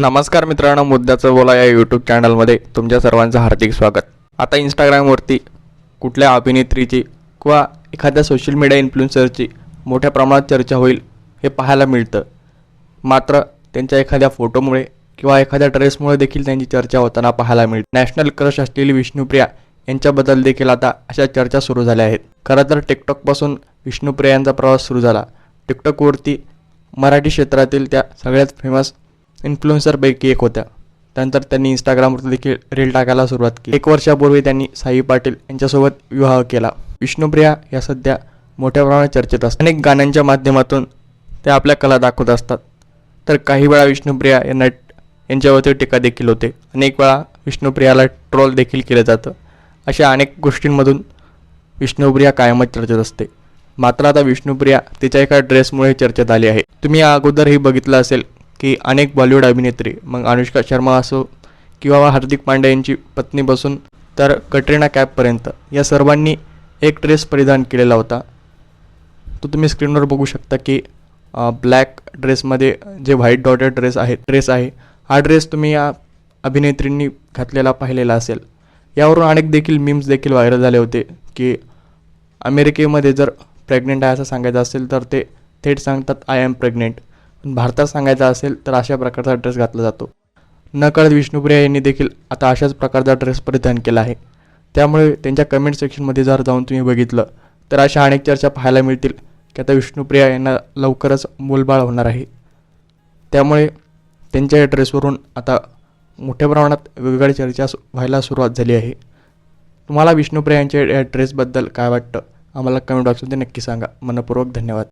नमस्कार मित्रांनो मुद्द्याचं बोला या यूट्यूब चॅनलमध्ये तुमच्या सर्वांचं हार्दिक स्वागत. आता इंस्टाग्रामवरती कुठल्या अभिनेत्रीची किंवा एखाद्या सोशल मीडिया इन्फ्लुएन्सरची मोठ्या प्रमाणात चर्चा होईल हे पाहायला मिळतं. मात्र त्यांच्या एखाद्या फोटोमुळे किंवा एखाद्या ड्रेसमुळे देखील त्यांची चर्चा होताना पाहायला मिळते. नॅशनल क्रश असलेली विष्णुप्रिया यांच्याबद्दल देखील आता अशा चर्चा सुरू झाल्या आहेत. खरं तर टिकटॉकपासून विष्णुप्रिया यांचा प्रवास सुरू झाला. टिकटॉकवरती मराठी क्षेत्रातील त्या सगळ्यात फेमस इन्फ्लुएन्सरपैकी एक होत्या. त्यानंतर त्यांनी इंस्टाग्रामवर देखील रील टाकायला सुरुवात केली. एक वर्षापूर्वी त्यांनी साई पाटील यांच्यासोबत विवाह केला. विष्णुप्रिया या सध्या मोठ्या प्रमाणात चर्चेत असतात. अनेक गाण्यांच्या माध्यमातून त्या आपल्या कला दाखवत असतात. तर काही वेळा विष्णुप्रिया यांना यांच्यावरती टीका देखील होते. अनेक वेळा विष्णुप्रियाला ट्रोल देखील केलं जातं. अशा अनेक गोष्टींमधून विष्णुप्रिया कायमच चर्चेत असते. मात्र आता विष्णुप्रिया तिच्या एका ड्रेसमुळे चर्चेत आली आहे. तुम्ही अगोदरही बघितलं असेल की अनेक बॉलिवूड अभिनेत्री मग अनुष्का शर्मा असो किंवा हार्दिक पांड्या यांची पत्नी बसून तर कटरीना कॅपपर्यंत या सर्वांनी एक ड्रेस परिधान केलेला होता. तो तुम्ही स्क्रीनवर बघू शकता की ब्लॅक ड्रेसमध्ये जे व्हाईट डॉटेड ड्रेस आहे ड्रेस आहे हा ड्रेस तुम्ही या अभिनेत्रींनी घातलेला पाहिलेला असेल. यावरून अनेक देखील मीम्स देखील व्हायरल झाले होते की अमेरिकेमध्ये जर प्रेग्नेंट आहे असं सांगायचं असेल तर ते थेट सांगतात आय एम प्रेग्नेंट पण भारतात सांगायचं असेल तर अशा प्रकारचा ड्रेस घातला जातो. नकळत विष्णुप्रिया यांनी देखील आता अशाच प्रकारचा ड्रेस परिधान केला आहे. त्यामुळे त्यांच्या कमेंट सेक्शनमध्ये जर जाऊन तुम्ही बघितलं तर अशा अनेक चर्चा पाहायला मिळतील की आता विष्णुप्रिया यांना लवकरच मूलबाळ होणार आहे. त्यामुळे त्यांच्या या ड्रेसवरून आता मोठ्या प्रमाणात वेगवेगळ्या चर्चा व्हायला सुरुवात झाली आहे. तुम्हाला विष्णुप्रिया यांच्या या ड्रेसबद्दल काय वाटतं? आम्हाला कमेंट बॉक्समध्ये नक्की सांगा. मनपूर्वक धन्यवाद.